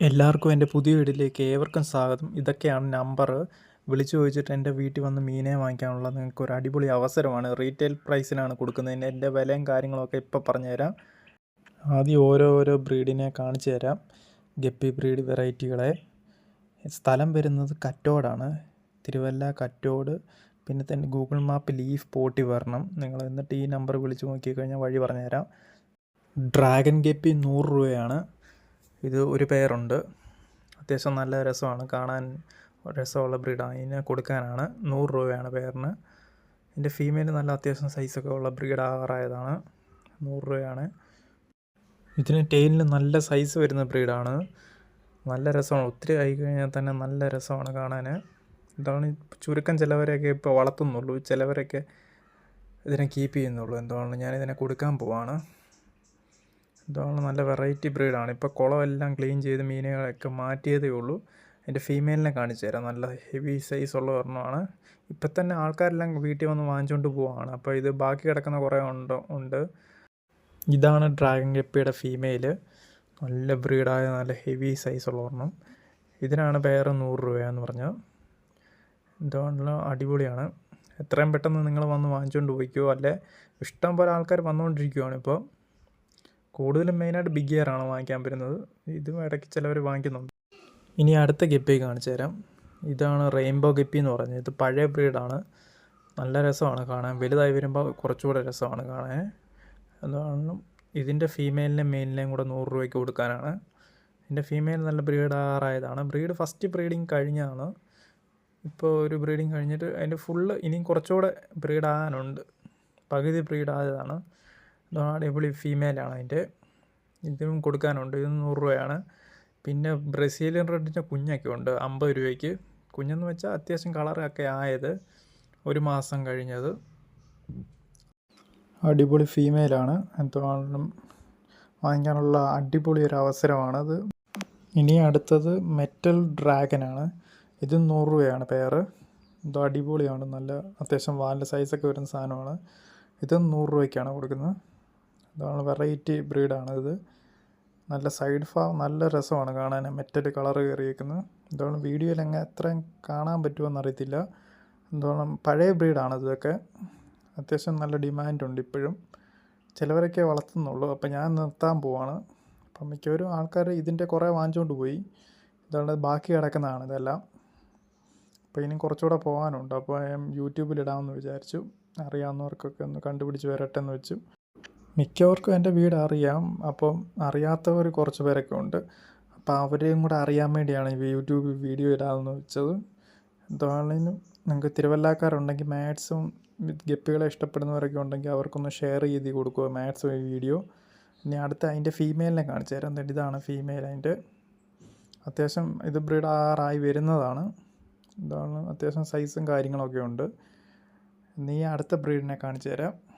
എല്ലാവർക്കും എന്റെ പുതിയ വീട്ടിലേക്ക് ഏവർക്കും സ്വാഗതം. ഇതൊക്കെയാണ് നമ്പർ. വിളിച്ചു ചോദിച്ചിട്ട് എന്റെ വീട്ടിൽ വന്ന് മീനെ വാങ്ങിക്കാനുള്ള നിങ്ങൾക്ക് ഒരു അടിപൊളി അവസരമാണ്. റീറ്റെയിൽ പ്രൈസിനാണ് കൊടുക്കുന്നത്. എന്റെ വിലയും കാര്യങ്ങളൊക്കെ ഇപ്പോൾ പറഞ്ഞുതരാം ആദ്യം ഓരോ ഓരോ ബ്രീഡിനെ കാണിച്ചു തരാം. ഗപ്പി ബ്രീഡ് വെറൈറ്റികളെ. സ്ഥലം വരുന്നത് കറ്റോടാണ്. തിരുവല്ല കറ്റോട്. പിന്നെ തന്നെ ഗൂഗിൾ മാപ്പ് ലീഫ് പോട്ടി വരണം. നിങ്ങൾ എന്നിട്ട് ഈ നമ്പർ വിളിച്ച് നോക്കിക്കഴിഞ്ഞാൽ വഴി പറഞ്ഞുതരാം. ഡ്രാഗൺ ഗപ്പി നൂറ് രൂപയാണ്. ഇത് ഒരു പേരുണ്ട്. അത്യാവശ്യം നല്ല രസമാണ്. കാണാൻ രസമുള്ള ബ്രീഡാണ് ഇതിനെ കൊടുക്കാനാണ് നൂറ് രൂപയാണ് പേരിന്. ഇതിന്റെ ഫീമെയിൽ നല്ല അത്യാവശ്യം സൈസൊക്കെ ഉള്ള ബ്രീഡ് ആറായതാണ്. നൂറ് രൂപയാണ്. ഇതിന് ടെയിലിന് നല്ല സൈസ് വരുന്ന ബ്രീഡാണ്. നല്ല രസമാണ്. ഒത്തിരി ആയി കഴിഞ്ഞാൽ തന്നെ നല്ല രസമാണ് കാണാൻ ഇതാണ് ചുരുക്കം ചിലവരെയൊക്കെ ഇപ്പോൾ വളർത്തുന്നുള്ളൂ. ചിലവരൊക്കെ ഇതിനെ കീപ്പ് ചെയ്യുന്നുള്ളൂ. എന്തുകൊണ്ട് ഞാനിതിനെ കൊടുക്കാൻ പോവാണ്. ഇതാണ് നല്ല വെറൈറ്റി ബ്രീഡാണ് ഇപ്പോൾ കുളമെല്ലാം ക്ലീൻ ചെയ്ത് മീനുകളൊക്കെ മാറ്റിയതേ ഉള്ളൂ. എന്റെ ഫീമെയിലിനെ കാണിച്ചു തരാം. നല്ല ഹെവി സൈസ് ഉള്ള ഒരെണ്ണമാണ്. ഇപ്പം തന്നെ ആൾക്കാരെല്ലാം വീട്ടിൽ വന്ന് വാങ്ങിച്ചുകൊണ്ട് പോവാണ്. അപ്പോൾ ഇത് ബാക്കി കിടക്കുന്ന കുറേ ഉണ്ട് ഉണ്ട്. ഇതാണ് ഡ്രാഗൺ ഗപ്പിയുടെ ഫീമെയിൽ നല്ല ബ്രീഡായ നല്ല ഹെവി സൈസ് ഉള്ള ഒരെണ്ണം. ഇതിനാണ് പേര് നൂറ് രൂപയെന്ന് പറഞ്ഞത്. ഇതാണല്ലോ അടിപൊളിയാണ്. എത്രയും പെട്ടെന്ന് നിങ്ങൾ വന്ന് വാങ്ങിച്ചുകൊണ്ട് പോയിക്കോ. അല്ലെ ഇഷ്ടം പോലെ ആൾക്കാർ വന്നുകൊണ്ടിരിക്കുവാണ് ഇപ്പോൾ കൂടുതലും മെയിനായിട്ട് ബിഗ് ഇയർ ആണ് വാങ്ങിക്കാൻ വരുന്നത്. ഇതും ഇടയ്ക്ക് ചിലവർ വാങ്ങിക്കുന്നുണ്ട്. ഇനി അടുത്ത ഗപ്പി കാണിച്ചു തരാം. ഇതാണ് റെയിൻബോ ഗപ്പി എന്ന് പറഞ്ഞത്. ഇത് പഴയ ബ്രീഡാണ്. നല്ല രസമാണ് കാണാൻ. വലുതായി വരുമ്പോൾ കുറച്ചുകൂടെ രസമാണ് കാണാൻ. എന്താണ് ഇതിന്റെ ഫീമെയിലിനെയും മെയിലിനെയും കൂടെ നൂറ് രൂപയ്ക്ക് കൊടുക്കാനാണ്. ഇതിന്റെ ഫീമെയിൽ നല്ല ബ്രീഡ് ആറായതാണ്. ബ്രീഡ് ഫസ്റ്റ് ബ്രീഡിങ് കഴിഞ്ഞാണ് ഇപ്പോൾ ഒരു ബ്രീഡിങ് കഴിഞ്ഞിട്ട് അതിന്റെ ഫുള്ള് ഇനിയും കുറച്ചുകൂടെ ബ്രീഡ് ആകാനുണ്ട്. പകുതി ബ്രീഡ് ആയതാണ്. ഇതാണ് അടിപൊളി ഫീമെയിലാണ് അതിന്റെ. ഇതിനും കൊടുക്കാനുണ്ട്. ഇത് നൂറ് രൂപയാണ്. പിന്നെ ബ്രസീലിയൻ റെഡിന്റെ കുഞ്ഞൊക്കെ ഉണ്ട്. അമ്പത് രൂപയ്ക്ക്. കുഞ്ഞെന്ന് വെച്ചാൽ അത്യാവശ്യം കളറൊക്കെ ആയത് ഒരു മാസം കഴിഞ്ഞത്. അടിപൊളി ഫീമെയിലാണ്. എന്തുകൊണ്ടും വാങ്ങിക്കാനുള്ള അടിപൊളി ഒരു അവസരമാണത്. ഇനി അടുത്തത് മെറ്റൽ ഡ്രാഗനാണ്. ഇത് നൂറ് രൂപയാണ് പെയർ ഇത് അടിപൊളിയാണ്. നല്ല അത്യാവശ്യം വാലിന്റെ സൈസൊക്കെ വരുന്ന സാധനമാണ്. ഇത് നൂറ് രൂപയ്ക്കാണ് കൊടുക്കുന്നത്. ഇതാണ് വെറൈറ്റി ബ്രീഡാണ് ഇത്. നല്ല സൈഡ് ഫാ നല്ല രസമാണ് കാണാൻ മെറ്റൽ കളർ കയറിയേക്കുന്നത് എന്താണ് വീഡിയോയിൽ എങ്ങനെ എത്രയും കാണാൻ പറ്റുമെന്ന് അറിയത്തില്ല. എന്താണ് പഴയ ബ്രീഡാണ് ഇതൊക്കെ. അത്യാവശ്യം നല്ല ഡിമാൻഡുണ്ട് ഇപ്പോഴും. ചിലവരൊക്കെ വളർത്തുന്നുള്ളൂ. അപ്പോൾ ഞാൻ നിർത്താൻ പോവാണ്. അപ്പം മിക്കവരും ആൾക്കാർ ഇതിന്റെ കുറേ വാങ്ങിച്ചുകൊണ്ട് പോയി. ഇതാണ് ബാക്കി കിടക്കുന്നതാണ് ഇതെല്ലാം. അപ്പോൾ ഇനി കുറച്ചുകൂടെ പോകാനുണ്ട്. അപ്പോൾ ഞാൻ യൂട്യൂബിലിടാമെന്ന് വിചാരിച്ചു. അറിയാവുന്നവർക്കൊക്കെ ഒന്ന് കണ്ടുപിടിച്ച് വരട്ടെ എന്ന് വെച്ചു. മിക്കവർക്കും എന്റെ വീട് അറിയാം. അപ്പം അറിയാത്തവർ കുറച്ച് പേരൊക്കെ ഉണ്ട്. അപ്പോൾ അവരെയും കൂടെ അറിയാൻ വേണ്ടിയാണ് ഈ യൂട്യൂബിൽ വീഡിയോ ഇടാമെന്ന് വെച്ചത്. എന്താണെങ്കിലും നിങ്ങൾക്ക് തിരുവല്ലാക്കാരുണ്ടെങ്കിൽ മാത്സും ഗപ്പികളെ ഇഷ്ടപ്പെടുന്നവരൊക്കെ ഉണ്ടെങ്കിൽ അവർക്കൊന്ന് ഷെയർ ചെയ്ത് കൊടുക്കുക മാത്സ് വീഡിയോ. ഇനി അടുത്ത അതിന്റെ ഫീമെയിലിനെ കാണിച്ചു തരാം. എന്നിട്ട് ഇതാണ് ഫീമെയിൽ അതിന്റെ അത്യാവശ്യം ഇത് ബ്രീഡ് ആറായി വരുന്നതാണ്. ഇതാണ് അത്യാവശ്യം സൈസും കാര്യങ്ങളൊക്കെ ഉണ്ട്. നീ അടുത്ത ബ്രീഡിനെ കാണിച്ചു തരാം.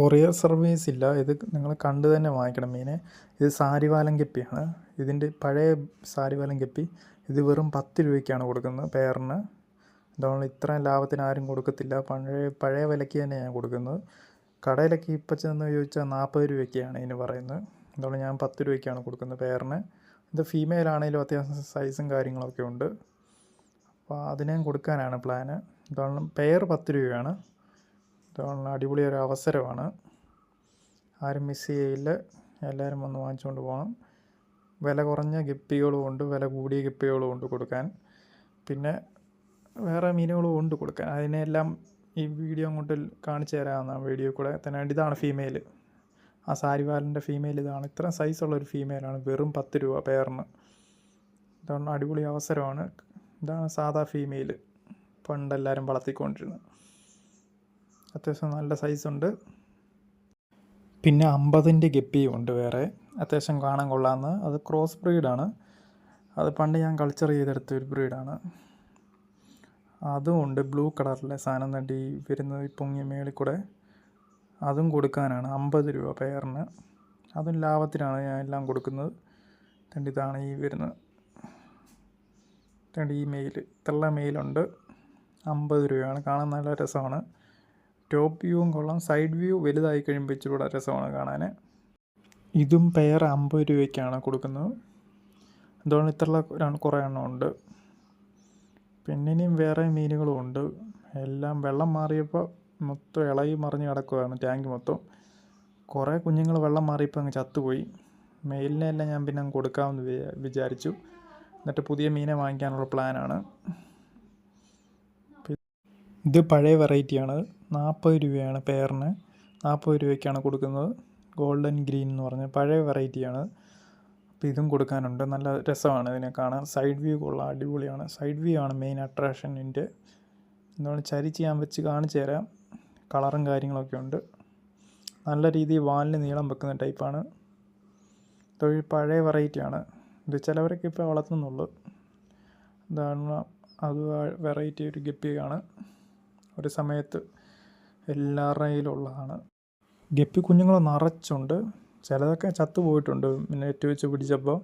കൊറിയർ സർവീസ് ഇല്ല. ഇത് നിങ്ങൾ കണ്ട് തന്നെ വാങ്ങിക്കണം. മീനെ. ഇത് സാരിവാലം ഗപ്പിയാണ് ഇതിന്റെ പഴയ സാരിവാലം കെപ്പി. ഇത് വെറും പത്ത് രൂപയ്ക്കാണ് കൊടുക്കുന്നത് പേറിന് അതുകൊണ്ട് ഇത്രയും ലാഭത്തിന് ആരും കൊടുക്കത്തില്ല. പഴയ പഴയ വിലയ്ക്ക് തന്നെ ഞാൻ കൊടുക്കുന്നത്. കടയിലൊക്കെ ഇപ്പം ചെന്ന് ചോദിച്ചാൽ നാൽപ്പത് രൂപയ്ക്കാണ് ഇതിന് പറയുന്നത്. അതുകൊണ്ട് ഞാൻ പത്ത് രൂപയ്ക്കാണ് കൊടുക്കുന്നത് പേറിന് ഇത് ഫീമെയിൽ ആണെങ്കിലും അത്യാവശ്യം സൈസും കാര്യങ്ങളൊക്കെ ഉണ്ട്. അപ്പോൾ അതിനേം കൊടുക്കാനാണ് പ്ലാന് അതുകൊണ്ട് പെയർ പത്ത് രൂപയാണ്. ഇതാണ് അടിപൊളി ഒരു അവസരമാണ് ആരും മിസ് ചെയ്യില്ല എല്ലാവരും വന്ന് വാങ്ങിച്ചുകൊണ്ട് പോകണം വില കുറഞ്ഞ ഗപ്പികളും ഉണ്ട്. വില കൂടിയ ഗപ്പികളും ഉണ്ട് കൊടുക്കാൻ. പിന്നെ വേറെ മീനുകളും ഉണ്ട് കൊടുക്കാൻ. അതിനെല്ലാം ഈ വീഡിയോ അങ്ങോട്ട് കാണിച്ചു തരാമെന്ന വീഡിയോ കൂടെ തന്നെ. ഇതാണ് ഫീമെയിൽ ആ സാരിവാലിന്റെ ഫീമെയിൽ ഇതാണ്. ഇത്രയും സൈസുള്ള ഒരു ഫീമെയിലാണ് വെറും പത്ത് രൂപ പേറിന് ഇതാണ് അടിപൊളി അവസരമാണ്. ഇതാണ് സാധാ ഫീമെയിൽ പണ്ടെല്ലാവരും വളർത്തിക്കൊണ്ടിരുന്നത്. അത്യാവശ്യം നല്ല സൈസ് ഉണ്ട്. പിന്നെ അമ്പതിന്റെ ഗപ്പിയും ഉണ്ട് വേറെ. അത്യാവശ്യം കാണാൻ കൊള്ളാമെന്ന് അത് ക്രോസ് ബ്രീഡാണ് അത് പണ്ട് ഞാൻ കൾച്ചർ ചെയ്തെടുത്ത ഒരു ബ്രീഡാണ് അതും ഉണ്ട് ബ്ലൂ കളറിലെ സാധനം തണ്ടി വരുന്നത് പൊങ്ങി മേളിൽ കൂടെ. അതും കൊടുക്കാനാണ് അമ്പത് രൂപ പെയറിന് അതും ലാഭത്തിനാണ് ഞാൻ എല്ലാം കൊടുക്കുന്നത്. തണ്ടി ഇതാണ് ഈ വരുന്നത് തണ്ടി ഈ മെയിൽ ഇത്ര മെയിലുണ്ട് അമ്പത് രൂപയാണ് കാണാൻ നല്ല രസമാണ്. ടോപ്പ് വ്യൂവും കൊള്ളാം. സൈഡ് വ്യൂ വലുതായി കഴിയുമ്പോൾ ഇച്ചിരി കൂടെ രസമാണ് കാണാൻ ഇതും പെയർ അമ്പത് രൂപയ്ക്കാണ് കൊടുക്കുന്നത്. എന്തുകൊണ്ട് ഇത്ര കുറേ എണ്ണം ഉണ്ട്. പിന്നെ ഇനിയും വേറെ മീനുകളും ഉണ്ട്. എല്ലാം വെള്ളം മാറിയപ്പോൾ മൊത്തം ഇളകി മറിഞ്ഞ് കിടക്കുകയാണ് ടാങ്ക് മൊത്തം. കുറേ കുഞ്ഞുങ്ങൾ വെള്ളം മാറിയപ്പോൾ അങ്ങ് ചത്തുപോയി. മെയിലിനെല്ലാം ഞാൻ പിന്നെ അങ്ങ് കൊടുക്കാമെന്ന് വിചാ- വിചാരിച്ചു. എന്നിട്ട് പുതിയ മീനെ വാങ്ങിക്കാനുള്ള പ്ലാനാണ്. ഇത് പഴയ വെറൈറ്റിയാണ്. നാൽപ്പത് രൂപയാണ് പെയറിന് നാൽപ്പത് രൂപയ്ക്കാണ് കൊടുക്കുന്നത്. ഗോൾഡൻ ഗ്രീൻ എന്ന് പറഞ്ഞ പഴയ വെറൈറ്റിയാണ് അപ്പോൾ ഇതും കൊടുക്കാനുണ്ട്. നല്ല രസമാണ് ഇതിനെ കാണാൻ. സൈഡ് വ്യൂ കൊള്ളാം. അടിപൊളിയാണ്. സൈഡ് വ്യൂ ആണ് മെയിൻ അട്രാക്ഷൻ ഇതിന്റെ എന്താണ് ചരിച്ച് ഞാൻ വെച്ച് കാണിച്ചു തരാം. കളറും കാര്യങ്ങളൊക്കെ ഉണ്ട്. നല്ല രീതിയിൽ വാലിന് നീളം വെക്കുന്ന ടൈപ്പാണ് ഇതൊരു പഴയ വെറൈറ്റിയാണ് ഇത് ചിലവരൊക്കെ ഇപ്പോൾ വളർത്തുന്നുള്ളൂ. ഇതാണ് അത് വെറൈറ്റി ഒരു ഗപ്പിയാണ് ഒരു സമയത്ത് എല്ലാവരുടെ കയ്യിലുള്ളതാണ് ഗപ്പി കുഞ്ഞുങ്ങൾ നിറച്ചുണ്ട്. ചിലതൊക്കെ ചത്തുപോയിട്ടുണ്ട്. പോയിട്ടുണ്ട് നെറ്റ് വെച്ച് പിടിച്ചപ്പോൾ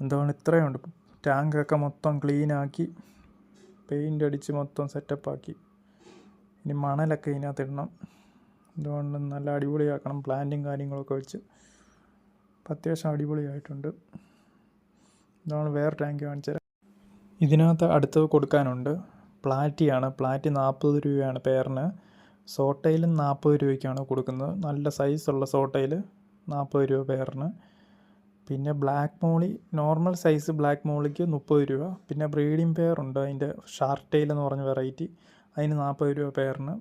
എന്താണ് ഇത്രയുണ്ട്. ടാങ്കൊക്കെ മൊത്തം ക്ലീനാക്കി പെയിന്റ് അടിച്ച് മൊത്തം സെറ്റപ്പാക്കി. ഇനി മണലൊക്കെ ഇതിനകത്ത് ഇടണം. എന്തുകൊണ്ട് നല്ല അടിപൊളിയാക്കണം. പ്ലാന്റും കാര്യങ്ങളൊക്കെ വെച്ച്. അത്യാവശ്യം അടിപൊളിയായിട്ടുണ്ട്. ഇതാണ് വേറെ ടാങ്ക് കാണിച്ചു തരാം. ഇതിനകത്ത് അടുത്തത് കൊടുക്കാനുണ്ട്. പ്ലാറ്റിയാണ്. പ്ലാറ്റി നാൽപ്പത് രൂപയാണ് പെയറിന് സോട്ടയിലും നാൽപ്പത് രൂപയ്ക്കാണ് കൊടുക്കുന്നത്. നല്ല സൈസുള്ള സോട്ടയിൽ നാൽപ്പത് രൂപ പേറിന് പിന്നെ black molly normal size black മോളിക്ക് മുപ്പത് രൂപ. പിന്നെ ബ്രീഡിംഗ് പെയർ ഉണ്ട്. അതിന്റെ ഷാർട്ട് ടെയിൽ എന്ന് പറഞ്ഞ വെറൈറ്റി അതിന് നാൽപ്പത് രൂപ പെയറിന്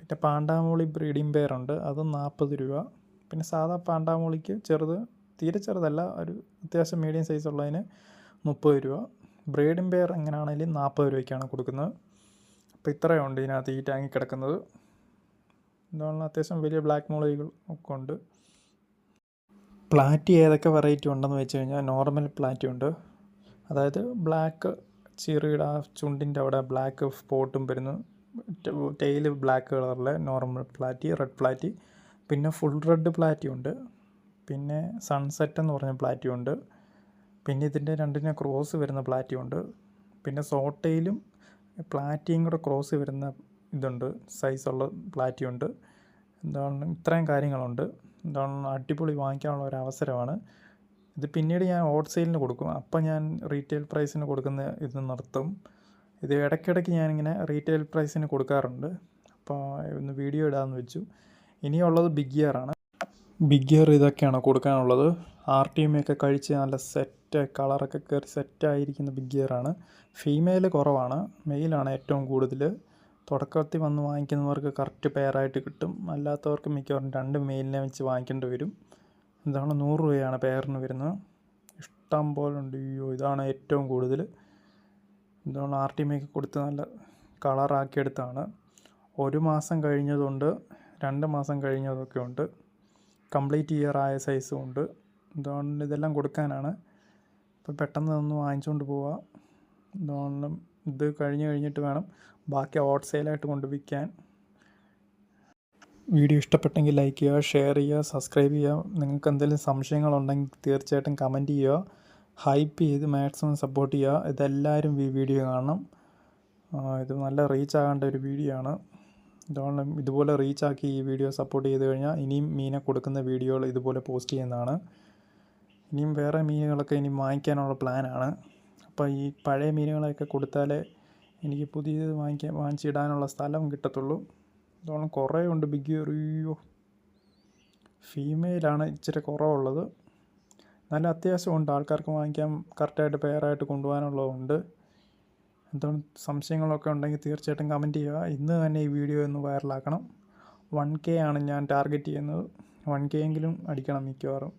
പിന്നെ പാണ്ടാമോളി ബ്രീഡിംഗ് പെയർ ഉണ്ട്. അതും നാൽപ്പത് രൂപ. പിന്നെ സാധാ പാണ്ടാമോളിക്ക് ചെറുത് തീരെ ചെറുതല്ല. ഒരു അത്യാവശ്യം മീഡിയം സൈസ് ഉള്ളതിന് മുപ്പത് രൂപ. ബ്രീഡിംഗ് പെയർ എങ്ങനെയാണെങ്കിലും നാൽപ്പത് രൂപയ്ക്കാണ് കൊടുക്കുന്നത്. അപ്പോൾ ഇത്രയുണ്ട് ഇതിനകത്ത് ഈ ടാങ്കിൽ കിടക്കുന്നത്. എന്താണ് അത്യാവശ്യം വലിയ ബ്ലാക്ക് മോളികൾ ഒക്കെ ഉണ്ട്. പ്ലാറ്റി ഏതൊക്കെ വെറൈറ്റി ഉണ്ടെന്ന് വെച്ച് കഴിഞ്ഞാൽ നോർമൽ പ്ലാറ്റി ഉണ്ട്. അതായത് ബ്ലാക്ക് ചീറിയുടെ ആ ചുണ്ടിന്റെ അവിടെ ബ്ലാക്ക് സ്പോട്ടും വരുന്നു. ടെയിൽ ബ്ലാക്ക് കളറിലെ നോർമൽ പ്ലാറ്റി റെഡ് പ്ലാറ്റി പിന്നെ ഫുൾ റെഡ് പ്ലാറ്റി ഉണ്ട്. പിന്നെ സൺസെറ്റ് എന്ന് പറഞ്ഞ പ്ലാറ്റി ഉണ്ട്. പിന്നെ ഇതിന്റെ രണ്ടിനെ ക്രോസ് വരുന്ന പ്ലാറ്റി ഉണ്ട്. പിന്നെ സോട്ടയിലും പ്ലാറ്റിയും കൂടെ ക്രോസ് വരുന്ന ഇതുണ്ട് സൈസുള്ള പ്ലാറ്റി ഉണ്ട്. എന്താണ് ഇത്രയും കാര്യങ്ങളുണ്ട്. എന്താണ് അടിപൊളി വാങ്ങിക്കാനുള്ള ഒരു അവസരമാണ്. ഇത് പിന്നീട് ഞാൻ ഹോൾസെയിലിന് സെയിലിന് കൊടുക്കും. അപ്പം ഞാൻ റീറ്റെയിൽ പ്രൈസിന് കൊടുക്കുന്ന ഇത് നിർത്തും. ഇത് ഇടയ്ക്കിടയ്ക്ക് ഞാനിങ്ങനെ റീറ്റെയിൽ പ്രൈസിന് കൊടുക്കാറുണ്ട്. അപ്പോൾ ഒന്ന് വീഡിയോ ഇടാമെന്ന് വെച്ചു. ഇനിയുള്ളത് ബിഗ് ഇയർ ആണ്. ബിഗ് ഗിയർ ഇതൊക്കെയാണ് കൊടുക്കാനുള്ളത്. ആർ ടി എം ഒക്കെ കഴിച്ച് നല്ല സെറ്റ് കളറൊക്കെ കയറി സെറ്റായിരിക്കുന്ന ബിഗ് ആണ്. ഫീമെയിൽ കുറവാണ്. മെയിലാണ് ഏറ്റവും കൂടുതൽ തുടക്കത്തിൽ വന്ന് വാങ്ങിക്കുന്നവർക്ക് കറക്റ്റ് പെയറായിട്ട് കിട്ടും. അല്ലാത്തവർക്ക് മിക്കവാറും രണ്ട് മെയിലിനെ വെച്ച് വാങ്ങിക്കേണ്ടി വരും. ഇതാണ് നൂറ് രൂപയാണ് പെയറിന് വരുന്നത്. ഇഷ്ടം പോലെ ഉണ്ട്. അയ്യോ ഇതാണ് ഏറ്റവും കൂടുതൽ ഇതാണ് ആർ ടി ഒക്കെ കൊടുത്ത് നല്ല കളറാക്കിയെടുത്താണ് ഒരു മാസം കഴിഞ്ഞതുണ്ട്. രണ്ട് മാസം കഴിഞ്ഞതൊക്കെ ഉണ്ട്. കംപ്ലീറ്റ് ഇയർ ആയ സൈസും ഉണ്ട്. ഇതുകൊണ്ട് ഇതെല്ലാം കൊടുക്കാനാണ്. അപ്പോൾ പെട്ടെന്ന് ഒന്ന് വാങ്ങിച്ചുകൊണ്ട് പോവുക ഇതുകൊണ്ട് ഇത് കഴിഞ്ഞ് കഴിഞ്ഞിട്ട് വേണം ബാക്കി ഹോട്ട് സെയിലായിട്ട് കൊണ്ട് വിൽക്കാൻ വീഡിയോ ഇഷ്ടപ്പെട്ടെങ്കിൽ ലൈക്ക് ചെയ്യുക ഷെയർ ചെയ്യുക സബ്സ്ക്രൈബ് ചെയ്യുക. നിങ്ങൾക്ക് എന്തെങ്കിലും സംശയങ്ങളുണ്ടെങ്കിൽ തീർച്ചയായിട്ടും കമന്റ് ചെയ്യുക. ഹൈപ്പ് ചെയ്ത് മാക്സിമം സപ്പോർട്ട് ചെയ്യുക. ഇതെല്ലാവരും ഈ വീഡിയോ കാണണം. ഇത് നല്ല റീച്ച് ആകേണ്ട ഒരു വീഡിയോ ആണ്. ഇതുകൊണ്ട് ഇതുപോലെ റീച്ച് ആക്കി ഈ വീഡിയോ സപ്പോർട്ട് ചെയ്ത് കഴിഞ്ഞാൽ ഇനിയും മീനെ കൊടുക്കുന്ന വീഡിയോകൾ ഇതുപോലെ പോസ്റ്റ് ചെയ്യുന്നതാണ്. ഇനിയും വേറെ മീനുകളൊക്കെ ഇനി വാങ്ങിക്കാനുള്ള പ്ലാനാണ് അപ്പോൾ ഈ പഴയ മീനുകളൊക്കെ കൊടുത്താലേ എനിക്ക് പുതിയത് വാങ്ങിക്കാൻ വാങ്ങിച്ചിടാനുള്ള സ്ഥലം കിട്ടത്തുള്ളൂ. അതുകൊണ്ട് കുറേ ഉണ്ട് ബിഗ് അയ്യോ. ഫീമെയിലാണ് ഇച്ചിരി കുറവുള്ളത്. നല്ല അത്യാവശ്യമുണ്ട്. ആൾക്കാർക്ക് വാങ്ങിക്കാൻ കറക്റ്റായിട്ട് പെയറായിട്ട് കൊണ്ടുപോകാനുള്ളതുണ്ട്. എന്താണ് സംശയങ്ങളൊക്കെ ഉണ്ടെങ്കിൽ തീർച്ചയായിട്ടും കമന്റ് ചെയ്യുക. ഇന്ന് തന്നെ ഈ വീഡിയോ ഒന്ന് വൈറലാക്കണം. വൺ കെ ആണ് ഞാൻ ടാർഗറ്റ് ചെയ്യുന്നത്. വൺ കെ എങ്കിലും അടിക്കണം മിക്കവാറും.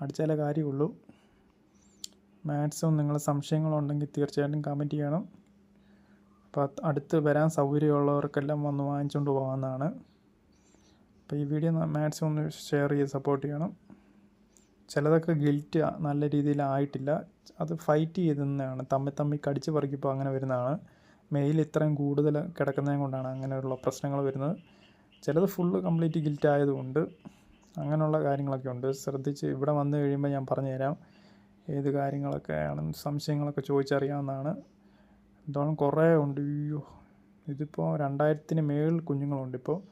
അടിച്ചാലേ കാര്യമുള്ളൂ. മാത്സും നിങ്ങൾ സംശയങ്ങളുണ്ടെങ്കിൽ തീർച്ചയായിട്ടും കമന്റ് ചെയ്യണം. അപ്പോൾ അടുത്ത് വരാൻ സൗകര്യമുള്ളവർക്കെല്ലാം വന്ന് വാങ്ങിച്ചുകൊണ്ട് പോകാവുന്നതാണ്. അപ്പോൾ ഈ വീഡിയോ മാക്സിമം ഒന്ന് ഷെയർ ചെയ്ത് സപ്പോർട്ട് ചെയ്യണം. ചിലതൊക്കെ ഗിൽറ്റ് നല്ല രീതിയിലായിട്ടില്ല അത് ഫൈറ്റ് ചെയ്തതാണ് തമ്മിൽ തമ്മിൽ കടിച്ച് പറിക്കുമ്പോൾ അങ്ങനെ വരുന്നതാണ്. മെയിൽ ഇത്രയും കൂടുതൽ കിടക്കുന്നതും കൊണ്ടാണ് അങ്ങനെയുള്ള പ്രശ്നങ്ങൾ വരുന്നത്. ചിലത് ഫുള്ള് കംപ്ലീറ്റ് ഗിൽറ്റ് ആയതുകൊണ്ട് അങ്ങനെയുള്ള കാര്യങ്ങളൊക്കെ ഉണ്ട്. ശ്രദ്ധിച്ച് ഇവിടെ വന്നു കഴിയുമ്പോൾ ഞാൻ പറഞ്ഞുതരാം. ഏത് കാര്യങ്ങളൊക്കെയാണ് സംശയങ്ങളൊക്കെ ചോദിച്ചറിയാവുന്നതാണ്. എന്തായാലും കുറേ ഉണ്ട്. അയ്യോ. ഇതിപ്പോൾ രണ്ടായിരത്തിന് മേളിൽ കുഞ്ഞുങ്ങളുണ്ട്. ഇപ്പോൾ